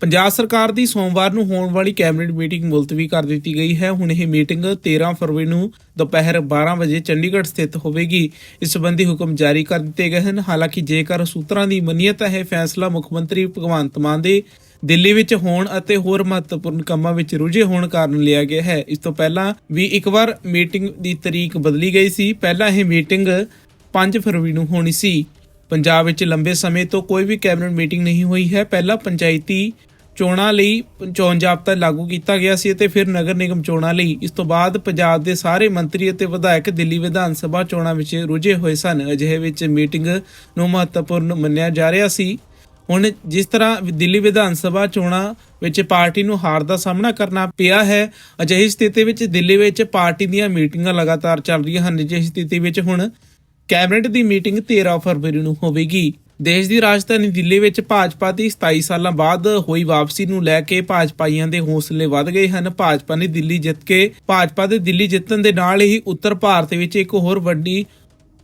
ਪੰਜਾਬ ਸਰਕਾਰ ਦੀ ਸੋਮਵਾਰ ਨੂੰ ਹੋਣ ਵਾਲੀ ਕੈਬਨਿਟ ਮੀਟਿੰਗ ਮੁਲਤਵੀ ਕਰ ਦਿੱਤੀ ਗਈ ਹੈ। ਹੁਣ ਇਹ ਮੀਟਿੰਗ 13 ਫਰਵਰੀ ਨੂੰ ਦੁਪਹਿਰ 12 ਵਜੇ ਚੰਡੀਗੜ੍ਹ ਸਥਿਤ ਹੋਵੇਗੀ। ਇਸ ਸੰਬੰਧੀ ਹੁਕਮ ਜਾਰੀ ਕਰ ਦਿੱਤੇ ਗਏ ਹਨ। ਹਾਲਾਂਕਿ ਜੇਕਰ ਸੂਤਰਾਂ ਦੀ ਮੰਨੀਅਤ ਹੈ ਇਹ ਫੈਸਲਾ ਮੁੱਖ ਮੰਤਰੀ ਭਗਵੰਤ ਮਾਨ ਦੇ ਦਿੱਲੀ ਵਿੱਚ ਹੋਣ ਅਤੇ ਹੋਰ ਮਹੱਤਵਪੂਰਨ ਕੰਮਾਂ ਵਿੱਚ ਰੁੱਝੇ ਹੋਣ ਕਾਰਨ ਲਿਆ ਗਿਆ ਹੈ। ਇਸ ਤੋਂ ਪਹਿਲਾਂ ਵੀ ਇੱਕ ਵਾਰ ਮੀਟਿੰਗ ਦੀ ਤਰੀਕ ਬਦਲੀ ਗਈ ਸੀ। ਪਹਿਲਾਂ ਇਹ ਮੀਟਿੰਗ 5 ਫਰਵਰੀ ਨੂੰ ਹੋਣੀ ਸੀ। ਪੰਜਾਬ ਵਿੱਚ ਲੰਬੇ ਸਮੇਂ ਤੋਂ ਕੋਈ ਵੀ ਕੈਬਨਿਟ ਮੀਟਿੰਗ ਨਹੀਂ ਹੋਈ ਹੈ। ਪਹਿਲਾਂ ਪੰਚਾਇਤੀ ਚੋਣਾਂ ਲਈ ਚੋਣ ਜ਼ਾਬਤਾ ਲਾਗੂ ਕੀਤਾ ਗਿਆ ਸੀ ਅਤੇ ਫਿਰ ਨਗਰ ਨਿਗਮ ਚੋਣਾਂ ਲਈ। ਇਸ ਤੋਂ ਬਾਅਦ ਪੰਜਾਬ ਦੇ ਸਾਰੇ ਮੰਤਰੀ ਅਤੇ ਵਿਧਾਇਕ ਦਿੱਲੀ ਵਿਧਾਨ ਸਭਾ ਚੋਣਾਂ ਵਿੱਚ ਰੁੱਝੇ ਹੋਏ ਸਨ। ਅਜਿਹੇ ਵਿੱਚ ਮੀਟਿੰਗ ਨੂੰ ਮਹੱਤਵਪੂਰਨ ਮੰਨਿਆ ਜਾ ਰਿਹਾ ਸੀ। ਹੁਣ ਜਿਸ ਤਰ੍ਹਾਂ ਦਿੱਲੀ ਵਿਧਾਨ ਸਭਾ ਚੋਣਾਂ ਵਿੱਚ ਪਾਰਟੀ ਨੂੰ ਹਾਰ ਦਾ ਸਾਹਮਣਾ ਕਰਨਾ ਪਿਆ ਹੈ, ਅਜਿਹੀ ਸਥਿਤੀ ਵਿੱਚ ਦਿੱਲੀ ਵਿੱਚ ਪਾਰਟੀ ਦੀਆਂ ਮੀਟਿੰਗਾਂ ਲਗਾਤਾਰ ਚੱਲ ਰਹੀਆਂ ਹਨ। ਅਜਿਹੀ ਸਥਿਤੀ ਵਿੱਚ ਹੁਣ ਕੈਬਨਿਟ ਦੀ ਮੀਟਿੰਗ 13 ਫਰਵਰੀ ਨੂੰ ਹੋਵੇਗੀ। ਦੇਸ਼ ਦੀ ਰਾਜਧਾਨੀ ਦਿੱਲੀ ਵਿੱਚ ਭਾਜਪਾ ਦੀ 27 ਸਾਲਾਂ ਬਾਅਦ ਹੋਈ ਵਾਪਸੀ ਨੂੰ ਲੈ ਕੇ ਭਾਜਪਾਈਆਂ ਦੇ ਹੌਸਲੇ ਵਧ ਗਏ ਹਨ। ਭਾਜਪਾ ਨੇ ਦਿੱਲੀ ਜਿੱਤ ਕੇ, ਭਾਜਪਾ ਦੇ ਦਿੱਲੀ ਜਿੱਤਣ ਦੇ ਨਾਲ ਹੀ ਉੱਤਰ ਭਾਰਤ ਵਿੱਚ ਇੱਕ ਹੋਰ ਵੱਡੀ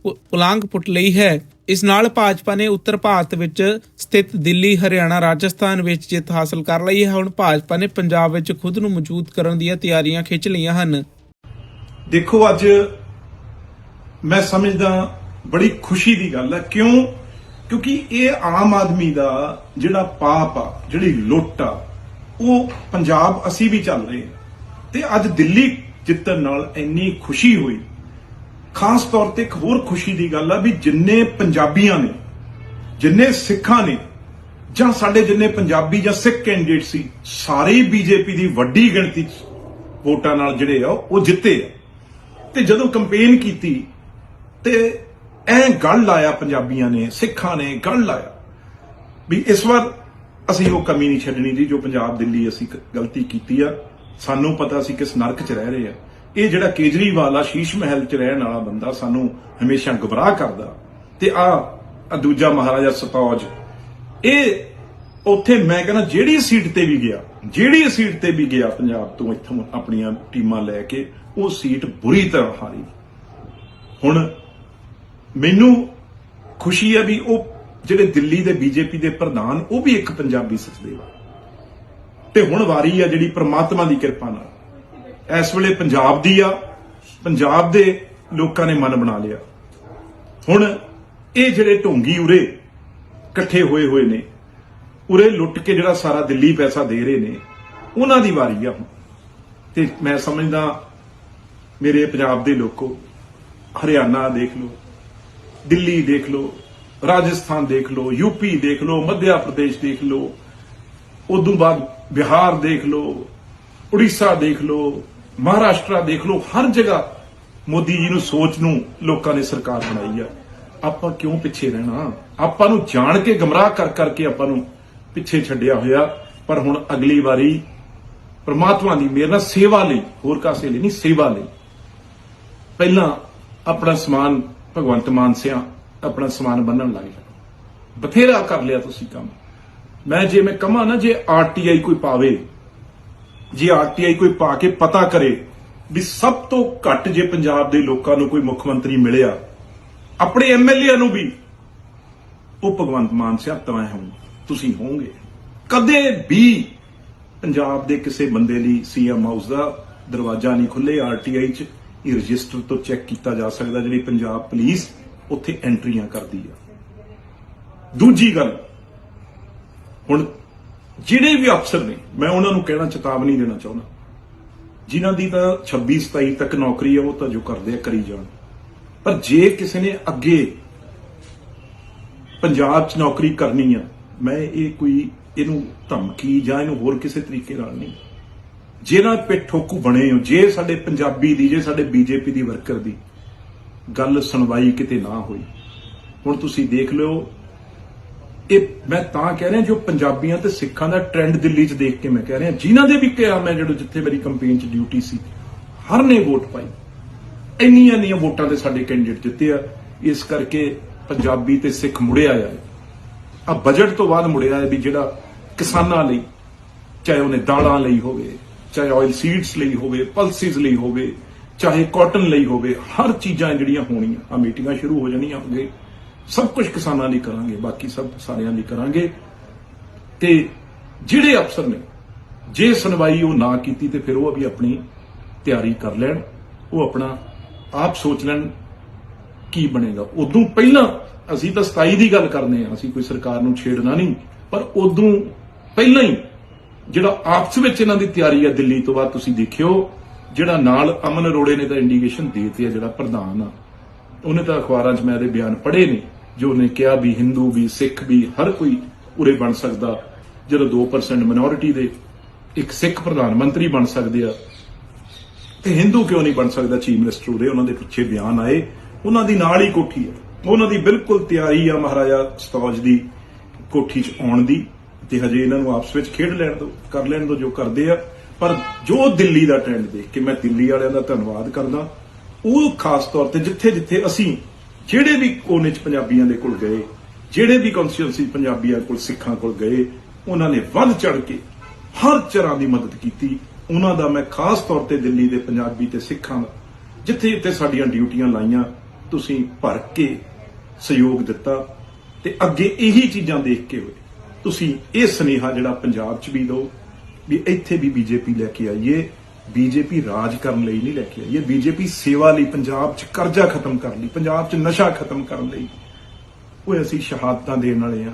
ਪੁ- ਪੁਲਾਂਗ ਪੁੱਟ ਲਈ ਹੈ। ਇਸ ਨਾਲ ਭਾਜਪਾ ਨੇ ਉੱਤਰ ਭਾਰਤ ਵਿੱਚ ਸਥਿਤ ਦਿੱਲੀ, ਹਰਿਆਣਾ, ਰਾਜਸਥਾਨ ਵਿੱਚ ਜਿੱਤ ਹਾਸਲ ਕਰ ਲਈ ਹੈ। ਹੁਣ ਭਾਜਪਾ ਨੇ ਪੰਜਾਬ ਵਿੱਚ ਖੁਦ ਨੂੰ ਮੌਜੂਦ ਕਰਨ ਦੀਆਂ ਤਿਆਰੀਆਂ ਖਿੱਚ ਲਈਆਂ ਹਨ। ਦੇਖੋ, ਅੱਜ ਮੈਂ ਸਮਝਦਾ ਬੜੀ ਖੁਸ਼ੀ ਦੀ ਗੱਲ ਹੈ। ਕਿਉਂ? ਕਿਉਂਕਿ ਇਹ ਆਮ ਆਦਮੀ ਦਾ ਜਿਹੜਾ ਪਾਪ ਆ, ਜਿਹੜੀ ਲੁੱਟ ਆ, ਉਹ ਪੰਜਾਬ ਅਸੀਂ ਵੀ ਚੱਲ ਰਹੇ ਹਾਂ। ਤੇ ਅੱਜ ਦਿੱਲੀ ਜਿੱਤਣ ਨਾਲ ਇੰਨੀ ਖੁਸ਼ੀ ਹੋਈ। ਖਾਸ ਤੌਰ ਤੇ ਇੱਕ ਹੋਰ ਖੁਸ਼ੀ ਦੀ ਗੱਲ ਆ ਵੀ ਜਿੰਨੇ ਪੰਜਾਬੀਆਂ ਨੇ, ਜਿੰਨੇ ਸਿੱਖਾਂ ਨੇ, ਜਾਂ ਸਾਡੇ ਜਿੰਨੇ ਪੰਜਾਬੀ ਜਾਂ ਸਿੱਖ ਕੈਂਡੀਡੇਟ ਸੀ, ਸਾਰੇ ਬੀਜੇਪੀ ਦੀ ਵੱਡੀ ਗਿਣਤੀ 'ਚ ਵੋਟਾਂ ਨਾਲ ਜਿਹੜੇ ਆ, ਉਹ ਜਿੱਤੇ ਆ। ਤੇ ਜਦੋਂ ਕੰਪੇਨ ਕੀਤੀ ਤੇ ਐ ਗੱਲ ਲਾਇਆ ਪੰਜਾਬੀਆਂ ਨੇ, ਸਿੱਖਾਂ ਨੇ, ਗੱਲ ਲਾਇਆ। ਵੀ ਇਸ ਵਾਰ ਅਸੀਂ ਉਹ ਕਮੀ ਨਹੀਂ ਛੱਡਣੀ ਜੀ ਜੋ ਪੰਜਾਬ ਦਿੱਲੀ ਅਸੀਂ ਗਲਤੀ ਕੀਤੀ ਆ। ਸਾਨੂੰ ਪਤਾ ਸੀ ਕਿਸ ਨਰਕ 'ਚ ਰਹਿ ਰਹੇ ਆ। ਇਹ ਜਿਹੜਾ ਕੇਜਰੀਵਾਲ ਆ, ਸ਼ੀਸ਼ ਮਹਿਲ 'ਚ ਰਹਿਣ ਵਾਲਾ ਬੰਦਾ ਸਾਨੂੰ ਹਮੇਸ਼ਾ ਗਬਰਾਹ ਕਰਦਾ। ਤੇ ਆ ਦੂਜਾ ਮਹਾਰਾਜਾ ਸਤੌਜ। ਇਹ ਉੱਥੇ ਮੈਂ ਕਹਿੰਦਾ ਜਿਹੜੀ ਸੀਟ ਤੇ ਵੀ ਗਿਆ, ਜਿਹੜੀ ਸੀਟ ਤੇ ਵੀ ਗਿਆ ਪੰਜਾਬ ਤੋਂ ਇੱਥੋਂ ਆਪਣੀਆਂ ਟੀਮਾਂ ਲੈ ਕੇ, ਉਹ ਸੀਟ ਬੁਰੀ ਤਰ੍ਹਾਂ ਹਾਰੀ। ਹੁਣ ਮੈਨੂੰ ਖੁਸ਼ੀ ਹੈ ਵੀ ਉਹ ਜਿਹੜੇ ਦਿੱਲੀ ਦੇ ਬੀਜੇਪੀ ਦੇ ਪ੍ਰਧਾਨ, ਉਹ ਵੀ ਇੱਕ ਪੰਜਾਬੀ ਸਚਦੇਵ ਆ। ਤੇ ਹੁਣ ਵਾਰੀ ਆ ਜਿਹੜੀ ਪ੍ਰਮਾਤਮਾ ਦੀ ਕਿਰਪਾ ਨਾਲ। ਇਸ ਵੇਲੇ ਪੰਜਾਬ ਦੀ ਆ, ਪੰਜਾਬ ਦੇ ਲੋਕਾਂ ਨੇ ਮਨ ਬਣਾ ਲਿਆ। ਹੁਣ ਇਹ ਜਿਹੜੇ ਢੋਂਗੀ ਉਰੇ ਇਕੱਠੇ ਹੋਏ ਹੋਏ ਨੇ, ਉਰੇ ਲੁੱਟ ਕੇ ਜਿਹੜਾ ਸਾਰਾ ਦਿੱਲੀ ਪੈਸਾ ਦੇ ਰਹੇ ਨੇ, ਉਹਨਾਂ ਦੀ ਵਾਰੀ ਆ ਹੁਣ। ਤੇ ਮੈਂ ਸਮਝਦਾ, ਮੇਰੇ ਪੰਜਾਬ ਦੇ ਲੋਕੋ, ਹਰਿਆਣਾ ਦੇਖ ਲਓ ਦਿੱਲੀ ਦੇਖ ਲਓ, ਰਾਜਸਥਾਨ ਦੇਖ ਲਓ ਯੂਪੀ ਦੇਖ ਲਓ, ਮੱਧ ਪ੍ਰਦੇਸ਼ ਦੇਖ ਲਓ, ਉਦੋਂ ਬਾਅਦ ਬਿਹਾਰ ਦੇਖ ਲਓ, ਉੜੀਸਾ ਦੇਖ ਲਓ, ਮਹਾਰਾਸ਼ਟਰ ਦੇਖ ਲਓ, ਹਰ ਜਗ੍ਹਾ ਮੋਦੀ ਜੀ ਨੂੰ ਸੋਚ ਨੂੰ ਲੋਕਾਂ ਨੇ ਸਰਕਾਰ ਬਣਾਈ ਆ। ਆਪਾਂ ਕਿਉਂ ਪਿੱਛੇ ਰਹਿਣਾ? ਆਪਾਂ ਨੂੰ ਜਾਣ ਕੇ ਗਮਰਾਹ ਕਰ ਕਰਕੇ ਆਪਾਂ ਨੂੰ ਪਿੱਛੇ ਛੱਡਿਆ ਹੋਇਆ। ਪਰ ਹੁਣ ਅਗਲੀ ਵਾਰੀ ਪ੍ਰਮਾਤਮਾ ਦੀ ਮਿਹਰ ਨਾਲ ਸੇਵਾ ਲਈ, ਹੋਰ ਕਾਸੇ ਲਈ ਨਹੀਂ, ਸੇਵਾ ਲਈ। ਪਹਿਲਾਂ ਆਪਣਾ ਸਮਾਨ ਭਗਵੰਤ ਮਾਨ ਸਿਆ ਆਪਣਾ ਸਮਾਨ ਬੰਨਣ ਲੱਗ ਜਾ ਬਥੇਰਾ ਕਰ ਲਿਆ ਤੁਸੀਂ ਕੰਮ। ਮੈਂ ਜੇ ਮੈਂ ਕਹਾਂ ਨਾ, ਜੇ ਆਰਟੀਆਈ ਕੋਈ ਪਾਵੇ, ਜੇ ਆਰਟੀਆਈ ਕੋਈ ਪਾ ਕੇ ਪਤਾ ਕਰੇ ਵੀ ਸਭ ਤੋਂ ਘੱਟ ਜੇ ਪੰਜਾਬ ਦੇ ਲੋਕਾਂ ਨੂੰ ਕੋਈ ਮੁੱਖ ਮੰਤਰੀ ਮਿਲਿਆ, ਆਪਣੇ ਐਮਐਲਏ ਨੂੰ ਵੀ, ਉਹ ਭਗਵੰਤ ਮਾਨ ਸਿਆ ਤਵੇਂ ਹੋ ਤੁਸੀਂ ਹੋਵੋਗੇ। ਕਦੇ ਵੀ ਪੰਜਾਬ ਦੇ ਕਿਸੇ ਬੰਦੇ ਲਈ ਸੀਐਮ ਹਾਊਸ ਦਾ ਦਰਵਾਜ਼ਾ ਨਹੀਂ ਖੁੱਲੇ ਆਰਟੀਆਈ ਚ ਇਹ ਰਜਿਸਟਰ ਤੋਂ ਚੈੱਕ ਕੀਤਾ ਜਾ ਸਕਦਾ ਜਿਹੜੀ ਪੰਜਾਬ ਪੁਲਿਸ ਉੱਥੇ ਐਂਟਰੀਆਂ ਕਰਦੀ ਆ। ਦੂਜੀ ਗੱਲ, ਹੁਣ ਜਿਹੜੇ ਵੀ ਅਫਸਰ ਨੇ, ਮੈਂ ਉਹਨਾਂ ਨੂੰ ਕਹਿਣਾ ਚੇਤਾਵਨੀ ਦੇਣਾ ਚਾਹੁੰਦਾ। ਜਿਨ੍ਹਾਂ ਦੀ ਤਾਂ 26 27 ਤੱਕ ਨੌਕਰੀ ਆ, ਉਹ ਤਾਂ ਜੋ ਕਰਦੇ ਆ, ਕਰੀ ਜਾਣ। ਪਰ ਜੇ ਕਿਸੇ ਨੇ ਅੱਗੇ ਪੰਜਾਬ 'ਚ ਨੌਕਰੀ ਕਰਨੀ ਆ, ਮੈਂ ਇਹ ਕੋਈ, ਇਹਨੂੰ ਧਮਕੀ ਜਾਂ ਇਹਨੂੰ ਹੋਰ ਕਿਸੇ ਤਰੀਕੇ ਨਾਲ ਨਹੀਂ। ਜਿਹਨਾਂ ਪੇ ਠੋਕੂ ਬਣੇ ਹੋ, ਜੇ ਸਾਡੇ ਪੰਜਾਬੀ ਦੀ, ਜੇ ਸਾਡੇ ਬੀਜੇਪੀ ਦੀ ਵਰਕਰ ਦੀ ਗੱਲ ਸੁਣਵਾਈ ਕਿਤੇ ਨਾ ਹੋਈ। ਹੁਣ ਤੁਸੀਂ ਦੇਖ ਲਿਓ, ਇਹ ਮੈਂ ਤਾਂ ਕਹਿ ਰਿਹਾ ਜੋ ਪੰਜਾਬੀਆਂ ਤੇ ਸਿੱਖਾਂ ਦਾ ਟ੍ਰੈਂਡ ਦਿੱਲੀ 'ਚ ਦੇਖ ਕੇ ਮੈਂ ਕਹਿ ਰਿਹਾ, ਜਿਨ੍ਹਾਂ ਦੇ ਵੀ ਕਿਹਾ ਮੈਂ ਜਦੋਂ ਜਿੱਥੇ ਮੇਰੀ ਕੰਪੇਨ 'ਚ ਡਿਊਟੀ ਸੀ, ਹਰ ਨੇ ਵੋਟ ਪਾਈ। ਇੰਨੀਆਂ ਇੰਨੀਆਂ ਵੋਟਾਂ ਤੇ ਸਾਡੇ ਕੈਂਡੀਡੇਟ ਜਿੱਤੇ ਆ। ਇਸ ਕਰਕੇ ਪੰਜਾਬੀ ਤੇ ਸਿੱਖ ਮੁੜਿਆ ਆ। ਆ ਬਜਟ ਤੋਂ ਬਾਅਦ ਮੁੜਿਆ ਹੈ ਵੀ ਜਿਹੜਾ ਕਿਸਾਨਾਂ ਲਈ, ਚਾਹੇ ਉਹਨੇ ਦਾਲਾਂ ਲਈ ਹੋਵੇ ਚਾਹੇ ਆਇਲ ਸੀਡਸ ਲਈ ਹੋਵੇ ਪਲਸਿਸ ਲਈ ਹੋਵੇ, ਚਾਹੇ ਕਾਟਨ ਲਈ ਹੋਵੇ, ਹਰ ਚੀਜ਼ਾਂ ਜਿਹੜੀਆਂ ਹੋਣੀਆਂ ਆ ਮੀਟਿੰਗਾਂ ਸ਼ੁਰੂ ਹੋ ਜਾਣੀਆਂ ਅੱਗੇ। ਸਭ ਕੁਝ ਕਿਸਾਨਾਂ ਲਈ ਕਰਾਂਗੇ, ਬਾਕੀ ਸਭ ਸਾਰਿਆਂ ਲਈ ਕਰਾਂਗੇ। ਤੇ ਜਿਹੜੇ ਅਫਸਰ ਨੇ, ਜੇ ਸੁਣਵਾਈ ਉਹ ਨਾ ਕੀਤੀ ਤੇ ਫਿਰ ਉਹ ਵੀ ਆਪਣੀ ਤਿਆਰੀ ਕਰ ਲੈਣ, ਉਹ ਆਪਣਾ ਆਪ ਸੋਚ ਲੈਣ ਕੀ ਬਣੇਗਾ। ਉਦੋਂ ਪਹਿਲਾਂ ਅਸੀਂ ਤਾਂ 27 ਦੀ ਗੱਲ ਕਰਨੇ ਆ, ਅਸੀਂ ਕੋਈ ਸਰਕਾਰ ਨੂੰ ਛੇੜਨਾ ਨਹੀਂ, ਪਰ ਉਦੋਂ ਪਹਿਲਾਂ ਹੀ ਜਿਹੜਾ ਆਪਸ ਵਿੱਚ ਇਹਨਾਂ ਦੀ ਤਿਆਰੀ ਹੈ ਦਿੱਲੀ ਤੋਂ ਬਾਅਦ ਤੁਸੀਂ ਦੇਖਿਓ, ਜਿਹੜਾ ਨਾਲ ਅਮਨ ਅਰੋੜੇ ਨੇ ਤਾਂ ਇੰਡੀਕੇਸ਼ਨ ਦੇਤੀ ਹੈ ਜਿਹੜਾ ਪ੍ਰਧਾਨ ਆ। ਉਹਨੇ ਤਾਂ ਅਖਬਾਰਾਂ 'ਚ ਮੈਂ ਇਹਦੇ ਬਿਆਨ ਪੜ੍ਹੇ ਨੇ, ਜੋ ਉਹਨੇ ਕਿਹਾ ਵੀ ਹਿੰਦੂ, ਵੀ ਸਿੱਖ, ਵੀ ਹਰ ਕੋਈ ਉਰੇ ਬਣ ਸਕਦਾ। ਜਦੋਂ 2% ਮਿਨੋਰਿਟੀ ਦੇ ਇੱਕ ਸਿੱਖ ਪ੍ਰਧਾਨ ਮੰਤਰੀ ਬਣ ਸਕਦੇ ਆ, ਤੇ ਹਿੰਦੂ ਕਿਉਂ ਨਹੀਂ ਬਣ ਸਕਦਾ ਚੀਫ ਮਿਨਿਸਟਰ ਉਰੇ? ਉਹਨਾਂ ਦੇ ਪਿੱਛੇ ਬਿਆਨ ਆਏ। ਉਹਨਾਂ ਦੀ ਨਾਲ ਹੀ ਕੋਠੀ ਹੈ। ਉਹਨਾਂ ਦੀ ਬਿਲਕੁਲ ਤਿਆਰੀ ਆ ਮਹਾਰਾਜਾ ਸਤੌਜ ਦੀ ਕੋਠੀ 'ਚ ਆਉਣ ਦੀ। ਤੇ ਹਜੇ ਇਹਨਾਂ ਨੂੰ ਆਪਸ ਵਿੱਚ ਖੇਡ ਲੈਣ ਦੋ, ਕਰ ਲੈਣ ਦੋ ਜੋ ਕਰਦੇ ਆ। ਪਰ ਜੋ ਦਿੱਲੀ ਦਾ ਟ੍ਰੈਂਡ ਦੇਖ ਕੇ ਮੈਂ ਦਿੱਲੀ ਵਾਲਿਆਂ ਦਾ ਧੰਨਵਾਦ ਕਰਦਾ। ਉਹ ਖਾਸ ਤੌਰ ਤੇ ਜਿੱਥੇ ਜਿੱਥੇ ਅਸੀਂ ਜਿਹੜੇ ਵੀ ਕੋਨੇ 'ਚ ਪੰਜਾਬੀਆਂ ਦੇ ਕੋਲ ਗਏ, ਜਿਹੜੇ ਵੀ ਕਨਸਟੀਟਿਊਂਸੀ ਪੰਜਾਬੀਆਂ ਕੋਲ, ਸਿੱਖਾਂ ਕੋਲ ਗਏ, ਉਹਨਾਂ ਨੇ ਵੱਧ ਚੜ ਕੇ ਹਰ ਤਰ੍ਹਾਂ ਦੀ ਮਦਦ ਕੀਤੀ। ਉਹਨਾਂ ਦਾ ਮੈਂ ਖਾਸ ਤੌਰ ਤੇ ਦਿੱਲੀ ਦੇ ਪੰਜਾਬੀ ਤੇ ਸਿੱਖਾਂ ਦਾ, ਜਿੱਥੇ ਜਿੱਥੇ ਸਾਡੀਆਂ ਡਿਊਟੀਆਂ ਲਾਈਆਂ, ਤੁਸੀਂ ਭਰ ਕੇ ਸਹਿਯੋਗ ਦਿੱਤਾ। ਤੇ ਅੱਗੇ ਇਹੀ ਚੀਜ਼ਾਂ ਦੇਖ ਕੇ ਹੋਏ। ਤੁਸੀਂ ਇਹ ਸਨੇਹਾ ਜਿਹੜਾ ਪੰਜਾਬ 'ਚ ਵੀ ਦਿਓ, ਵੀ ਇੱਥੇ ਵੀ ਬੀਜੇਪੀ ਲੈ ਕੇ ਆਈਏ, ਬੀਜੇਪੀ ਰਾਜ ਕਰਨ ਲਈ ਨਹੀਂ ਲੈ ਕੇ ਆਈਏ, ਬੀਜੇਪੀ ਸੇਵਾ ਲਈ ਪੰਜਾਬ 'ਚ ਕਰਜ਼ਾ ਖਤਮ ਕਰਨ ਲਈ, ਪੰਜਾਬ 'ਚ ਨਸ਼ਾ ਖਤਮ ਕਰਨ ਲਈ। ਉਹ ਅਸੀਂ ਸ਼ਹਾਦਤਾਂ ਦੇਣ ਵਾਲੇ ਆ,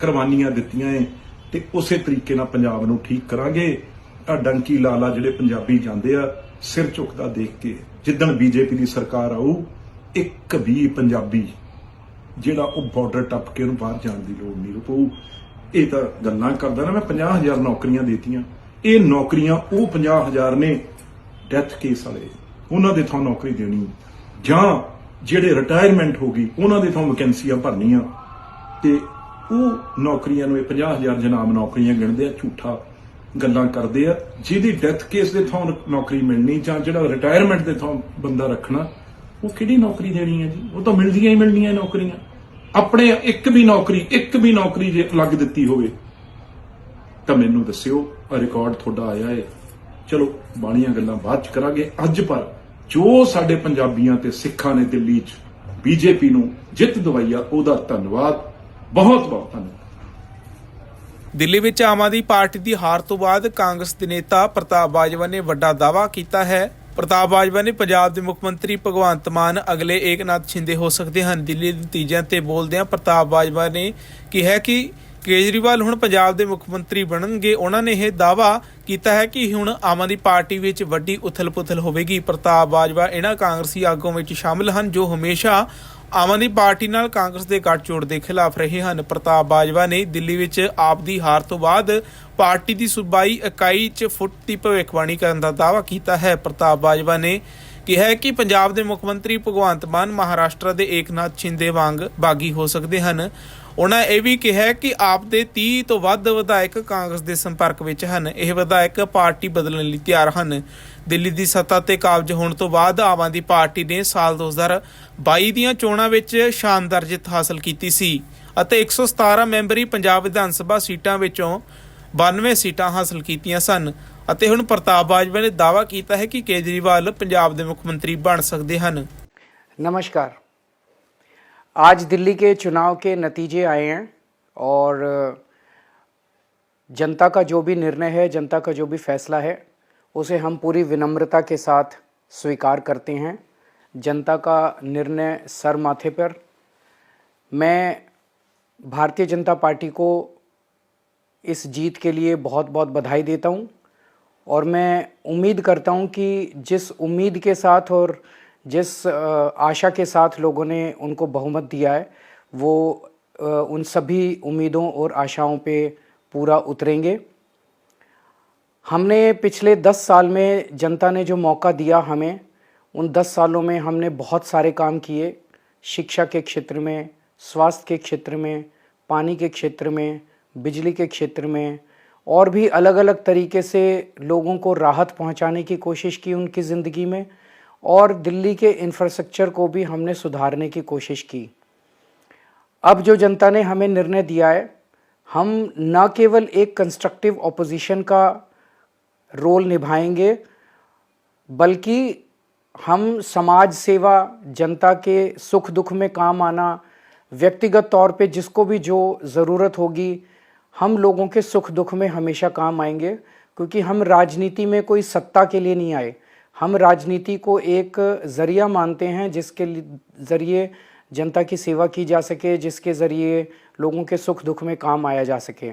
ਕੁਰਬਾਨੀਆਂ ਦਿੱਤੀਆਂ ਏ, ਤੇ ਉਸੇ ਤਰੀਕੇ ਨਾਲ ਪੰਜਾਬ ਨੂੰ ਠੀਕ ਕਰਾਂਗੇ। ਆ ਡੰਕੀ ਲਾਲਾ ਜਿਹੜੇ ਪੰਜਾਬੀ ਜਾਂਦੇ ਆ, ਸਿਰ ਝੁਕਦਾ ਦੇਖ ਕੇ, ਜਿੱਦਣ ਬੀਜੇਪੀ ਦੀ ਸਰਕਾਰ ਆਊ, ਇੱਕ ਵੀ ਪੰਜਾਬੀ ਜਿਹੜਾ ਉਹ ਬਾਰਡਰ ਟੱਪ ਕੇ ਉਹਨੂੰ ਬਾਹਰ ਜਾਣ ਦੀ ਲੋੜ ਨਹੀਂ ਪਊ ਇਹ ਤਾਂ ਗੱਲਾਂ ਕਰਦਾ ਨਾ ਮੈਂ 50000 ਨੌਕਰੀਆਂ ਦੇਤੀਆਂ। ਇਹ ਨੌਕਰੀਆਂ, ਉਹ 50000 ਨੇ ਡੈਥ ਕੇਸ ਵਾਲੇ। ਉਹਨਾਂ ਦੇ ਥਾਂ ਨੌਕਰੀ ਦੇਣੀ। ਜਾਂ ਜਿਹੜੇ ਰਿਟਾਇਰਮੈਂਟ ਹੋ ਗਈ, ਉਹਨਾਂ ਦੇ ਥਾਂ ਵੈਕੈਂਸੀਆਂ ਭਰਨੀਆਂ। ਤੇ ਉਹ ਨੌਕਰੀਆਂ ਨੂੰ ਇਹ 50000 ਜਨਾਬ ਨੌਕਰੀਆਂ ਗਿਣਦੇ ਆ, ਝੂਠਾ ਗੱਲਾਂ ਕਰਦੇ ਆ। ਜਿਹਦੀ ਡੈਥ ਕੇਸ ਦੇ ਥਾਂ ਨੌਕਰੀ ਮਿਲਣੀ ਜਾਂ ਜਿਹੜਾ ਰਿਟਾਇਰਮੈਂਟ ਦੇ ਥਾਂ ਬੰਦਾ ਰੱਖਣਾ, ਉਹ ਕਿਹੜੀ ਨੌਕਰੀ ਦੇਣੀ ਹੈ ਜੀ? ਉਹ ਤਾਂ ਮਿਲਦੀਆਂ ਹੀ ਮਿਲਣੀਆਂ ਨੌਕਰੀਆਂ। ਆਪਣੇ ਇੱਕ ਵੀ ਨੌਕਰੀ, ਇੱਕ ਵੀ ਨੌਕਰੀ ਜੇ ਲੱਗ ਦਿੱਤੀ ਹੋਵੇ, ਤਾਂ ਮੈਨੂੰ ਦੱਸਿਓ ਰਿਕਾਰਡ ਤੁਹਾਡਾ ਆਇਆ ਹੈ ਚਲੋ, ਬਾਣੀਆਂ ਗੱਲਾਂ ਬਾਅਦ ਚ ਕਰਾਂਗੇ। ਅੱਜ ਪਰ ਜੋ ਸਾਡੇ ਪੰਜਾਬੀਆਂ ਤੇ ਸਿੱਖਾਂ ਨੇ ਦਿੱਲੀ 'ਚ ਬੀਜੇਪੀ ਨੂੰ ਜਿੱਤ ਦਵਾਈ ਆ, ਉਹਦਾ ਧੰਨਵਾਦ। ਬਹੁਤ ਬਹੁਤ ਧੰਨਵਾਦ। ਦਿੱਲੀ ਵਿੱਚ ਆਮ ਆਦਮੀ ਪਾਰਟੀ ਦੀ ਹਾਰ ਤੋਂ ਬਾਅਦ ਕਾਂਗਰਸ ਦੇ ਨੇਤਾ ਪ੍ਰਤਾਪ ਬਾਜਵਾ ਨੇ ਵੱਡਾ ਦਾਅਵਾ ਕੀਤਾ ਹੈ। ਪ੍ਰਤਾਪ ਬਾਜਵਾ ਨੇ ਪੰਜਾਬ ਦੇ ਮੁੱਖ ਮੰਤਰੀ ਭਗਵੰਤ ਮਾਨ, ਅਗਲੇ ਏਕਨਾਥ ਸ਼ਿੰਦੇ ਹੋ ਸਕਦੇ ਹਨ। ਦਿੱਲੀ ਦੇ ਨਤੀਜਿਆਂ ਤੇ ਬੋਲਦਿਆਂ ਪ੍ਰਤਾਪ ਬਾਜਵਾ ਨੇ ਕਿਹਾ ਕਿ ਕੇਜਰੀਵਾਲ ਹੁਣ ਪੰਜਾਬ ਦੇ ਮੁੱਖ ਮੰਤਰੀ ਬਣਨਗੇ। ਉਹਨਾਂ ਨੇ ਇਹ ਦਾਅਵਾ ਕੀਤਾ ਹੈ ਕਿ ਹੁਣ ਆਮ ਆਦਮੀ ਪਾਰਟੀ ਵਿੱਚ ਵੱਡੀ ਉਥਲ-ਪੁਥਲ ਹੋਵੇਗੀ। ਪ੍ਰਤਾਪ ਬਾਜਵਾ ਇਹਨਾਂ ਕਾਂਗਰਸੀ ਆਗੂਆਂ ਵਿੱਚ ਸ਼ਾਮਲ ਹਨ, ਜੋ ਹਮੇਸ਼ਾ ਆਮ ਆਦਮੀ ਪਾਰਟੀ ਨਾਲ ਕਾਂਗਰਸ ਦੇ ਗੱਠਜੋੜ ਦੇ ਖਿਲਾਫ ਰਹੇ ਹਨ। ਪ੍ਰਤਾਪ ਬਾਜਵਾ ਨੇ ਦਿੱਲੀ ਵਿੱਚ ਆਪ ਦੀ ਹਾਰ ਤੋਂ ਬਾਅਦ ਪਾਰਟੀ ਦੀ ਸੂਬਾਈ ਇਕਾਈ 'ਚ ਫੁੱਟ ਦੀ ਭਵਿੱਖਬਾਣੀ ਕਰਨ ਦਾ ਦਾਅਵਾ ਕੀਤਾ ਹੈ। ਪ੍ਰਤਾਪ ਬਾਜਵਾ ਨੇ ਕਿਹਾ ਹੈ ਕਿ ਪੰਜਾਬ ਦੇ ਮੁੱਖ ਮੰਤਰੀ ਭਗਵੰਤ ਮਾਨ ਮਹਾਰਾਸ਼ਟਰ ਦੇ ਏਕਨਾਥ ਸ਼ਿੰਦੇ ਵਾਂਗ ਬਾਗੀ ਹੋ ਸਕਦੇ ਹਨ। ਉਹਨਾਂ ਇਹ ਵੀ ਕਿਹਾ ਕਿ ਆਪ ਦੇ 30 ਤੋਂ ਵੱਧ ਵਿਧਾਇਕ ਕਾਂਗਰਸ ਦੇ ਸੰਪਰਕ ਵਿੱਚ ਹਨ। ਇਹ ਵਿਧਾਇਕ ਪਾਰਟੀ ਬਦਲਣ ਲਈ ਤਿਆਰ ਹਨ। ਦਿੱਲੀ ਦੀ ਸੱਤਾ ਤੇ ਕਾਬਜ ਹੋਣ ਤੋਂ ਬਾਅਦ ਆਮ ਆਦਮੀ ਪਾਰਟੀ ਨੇ ਸਾਲ 2022 ਦੀਆਂ ਚੋਣਾਂ ਵਿੱਚ ਸ਼ਾਨਦਾਰ ਜਿੱਤ ਹਾਸਲ ਕੀਤੀ ਸੀ ਅਤੇ 117 ਮੈਂਬਰੀ ਪੰਜਾਬ ਵਿਧਾਨ ਸਭਾ ਸੀਟਾਂ ਵਿੱਚੋਂ 92 ਸੀਟਾਂ ਹਾਸਲ ਕੀਤੀਆਂ ਸਨ ਅਤੇ ਹੁਣ ਪ੍ਰਤਾਪ ਬਾਜਵਾ ਨੇ ਦਾਅਵਾ ਕੀਤਾ ਹੈ ਕਿ ਕੇਜਰੀਵਾਲ ਪੰਜਾਬ ਦੇ ਮੁੱਖ ਮੰਤਰੀ ਬਣ ਸਕਦੇ ਹਨ नमस्कार आज दिल्ली के चुनाव के नतीजे आए हैं और जनता का जो भी निर्णय है जनता का जो भी फैसला है उसे हम पूरी विनम्रता के साथ स्वीकार करते हैं। जनता का निर्णय सर माथे पर। मैं भारतीय जनता पार्टी को इस जीत के लिए बहुत बहुत बधाई देता हूँ और मैं उम्मीद करता हूँ कि जिस उम्मीद के साथ और जिस आशा के साथ लोगों ने उनको बहुमत दिया है, वो उन सभी उम्मीदों और आशाओं पे पूरा उतरेंगे। हमने पिछले दस साल में जनता ने जो मौका दिया हमें, उन दस सालों में हमने बहुत सारे काम किए। शिक्षा के क्षेत्र में, स्वास्थ्य के क्षेत्र में, पानी के क्षेत्र में, बिजली के क्षेत्र में, और भी अलग अलग तरीके से लोगों को राहत पहुँचाने की कोशिश की उनकी ज़िंदगी में, और दिल्ली के इंफ्रास्ट्रक्चर को भी हमने सुधारने की कोशिश की। अब जो जनता ने हमें निर्णय दिया है, हम न केवल एक कंस्ट्रक्टिव ऑपोजिशन का रोल निभाएँगे, बल्कि हम समाज सेवा, जनता के सुख दुख में काम आना, व्यक्तिगत तौर पे जिसको भी जो ज़रूरत होगी, हम लोगों के सुख दुख में हमेशा काम आएँगे, क्योंकि हम राजनीति में कोई सत्ता के लिए नहीं आए। हम राजनीति को एक ज़रिया मानते हैं, जिसके ज़रिए जनता की सेवा की जा सके, जिसके ज़रिए लोगों के सुख दुख में काम आया जा सके।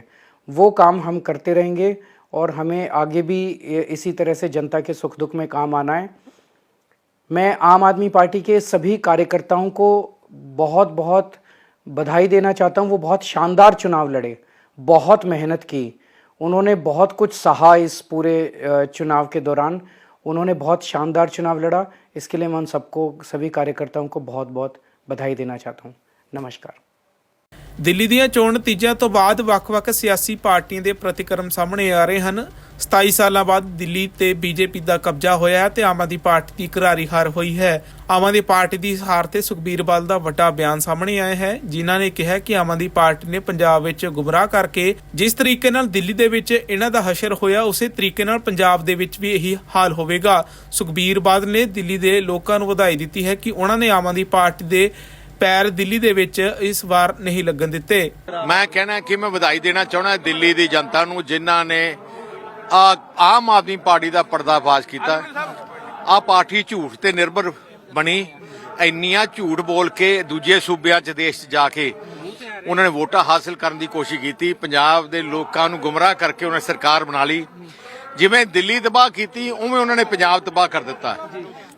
वो काम हम करते रहेंगे। और हमें आगे भी इसी तरह से जनता के सुख दुख में काम आना है। मैं आम आदमी पार्टी के सभी कार्यकर्ताओं को बहुत बहुत बधाई देना चाहता हूँ। वो बहुत शानदार चुनाव लड़े, बहुत मेहनत की। उन्होंने बहुत कुछ सहा इस पूरे चुनाव के दौरान। उन्होंने बहुत शानदार चुनाव लड़ा। इसके लिए मैं उन सबको, सभी कार्यकर्ताओं को बहुत बहुत बधाई देना चाहता हूँ। नमस्कार। ਦਿੱਲੀ ਦੀਆਂ ਚੋਣ ਨਤੀਜਿਆਂ ਤੋਂ ਬਾਅਦ ਵੱਖ-ਵੱਖ ਸਿਆਸੀ ਪਾਰਟੀਆਂ ਦੇ ਪ੍ਰਤੀਕਰਮ ਸਾਹਮਣੇ ਆ ਰਹੇ ਹਨ। 27 ਸਾਲਾਂ ਬਾਅਦ ਦਿੱਲੀ ਤੇ ਬੀਜੇਪੀ ਦਾ ਕਬਜ਼ਾ ਹੋਇਆ ਹੈ ਤੇ ਆਮ ਆਦਮੀ ਪਾਰਟੀ ਦੀ ਕਰਾਰੀ ਹਾਰ ਹੋਈ ਹੈ। ਆਮ ਆਦਮੀ ਪਾਰਟੀ ਦੀ ਹਾਰ ਤੇ ਸੁਖਬੀਰ ਬਾਦਲ ਦਾ ਵੱਡਾ ਬਿਆਨ ਸਾਹਮਣੇ ਆਇਆ ਹੈ, ਜਿਨ੍ਹਾਂ ਨੇ ਕਿਹਾ ਕਿ ਆਮ ਆਦਮੀ ਪਾਰਟੀ ਨੇ ਪੰਜਾਬ ਵਿੱਚ ਗੁੰਮਰਾਹ ਕਰਕੇ ਜਿਸ ਤਰੀਕੇ ਨਾਲ ਦਿੱਲੀ ਦੇ ਵਿੱਚ ਇਹਨਾਂ ਦਾ ਹਸ਼ਰ ਹੋਇਆ, ਉਸੇ ਤਰੀਕੇ ਨਾਲ ਪੰਜਾਬ ਦੇ ਵਿੱਚ ਵੀ ਇਹੀ ਹਾਲ ਹੋਵੇਗਾ। ਸੁਖਬੀਰ ਬਾਦਲ ਨੇ ਦਿੱਲੀ ਦੇ ਲੋਕਾਂ ਨੂੰ ਵਧਾਈ ਦਿੱਤੀ ਹੈ ਕਿ ਉਹਨਾਂ ਨੇ ਆਮ ਆਦਮੀ ਪਾਰਟੀ ਦੇ ਪੈਰ ਦਿੱਲੀ ਦੇ ਵਿੱਚ ਇਸ ਵਾਰ ਨਹੀਂ ਲੱਗਣ ਦਿੱਤੇ। ਮੈਂ ਕਹਿਣਾ ਕਿ ਮੈਂ ਵਧਾਈ ਦੇਣਾ ਚਾਹੁੰਦਾ ਦਿੱਲੀ ਦੀ ਜਨਤਾ ਨੂੰ, ਜਿਨ੍ਹਾਂ ਨੇ ਆਮ ਆਦਮੀ ਪਾਰਟੀ ਦਾ ਪਰਦਾਫਾਸ਼ ਕੀਤਾ। ਆ ਪਾਰਟੀ ਝੂਠ ਤੇ ਨਿਰਭਰ ਬਣੀ। ਇੰਨੀਆਂ ਝੂਠ ਬੋਲ ਕੇ ਦੂਜੇ ਸੂਬਿਆਂ 'ਚ ਦੇਸ਼ 'ਚ ਜਾ ਕੇ ਉਹਨਾਂ ਨੇ ਵੋਟਾਂ ਹਾਸਲ ਕਰਨ ਦੀ ਕੋਸ਼ਿਸ਼ ਕੀਤੀ। ਪੰਜਾਬ ਦੇ ਲੋਕਾਂ ਨੂੰ ਗੁੰਮਰਾਹ ਕਰਕੇ ਉਹਨਾਂ ਨੇ ਸਰਕਾਰ ਬਣਾ ਲਈ। ਜਿਵੇਂ ਦਿੱਲੀ ਤਬਾਹ ਕੀਤੀ, ਉਵੇਂ ਉਹਨਾਂ ਨੇ ਪੰਜਾਬ ਤਬਾਹ ਕਰ ਦਿੱਤਾ।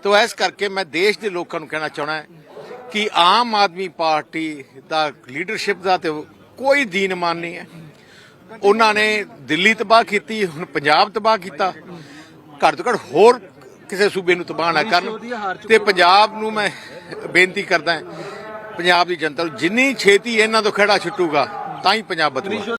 ਤੋ ਇਸ ਕਰਕੇ ਮੈਂ ਦੇਸ਼ ਦੇ ਲੋਕਾਂ ਨੂੰ ਕਹਿਣਾ ਚਾਹੁੰਦਾ ਕਿ ਆਮ ਆਦਮੀ ਪਾਰਟੀ ਦਾ ਲੀਡਰਸ਼ਿਪ ਦਾ ਤੇ ਕੋਈ ਦੀਨ ਮਾਨ ਨਹੀਂ ਹੈ। ਉਹਨਾਂ ਨੇ ਦਿੱਲੀ ਤਬਾਹ ਕੀਤੀ, ਹੁਣ ਪੰਜਾਬ ਤਬਾਹ ਕੀਤਾ। ਘੱਟ ਤੋਂ ਘੱਟ ਹੋਰ ਕਿਸੇ ਸੂਬੇ ਨੂੰ ਤਬਾਹ ਨਾ ਕਰਨ। ਤੇ ਪੰਜਾਬ ਨੂੰ ਮੈਂ ਬੇਨਤੀ ਕਰਦਾ ਪੰਜਾਬ ਦੀ ਜਨਤਾ ਨੂੰ ਜਿੰਨੀ ਛੇਤੀ ਇਹਨਾਂ ਤੋਂ ਖੜਾ ਛੁੱਟੂਗਾ, ਤਾਂ ਹੀ ਪੰਜਾਬ ਬਚੂਗਾ।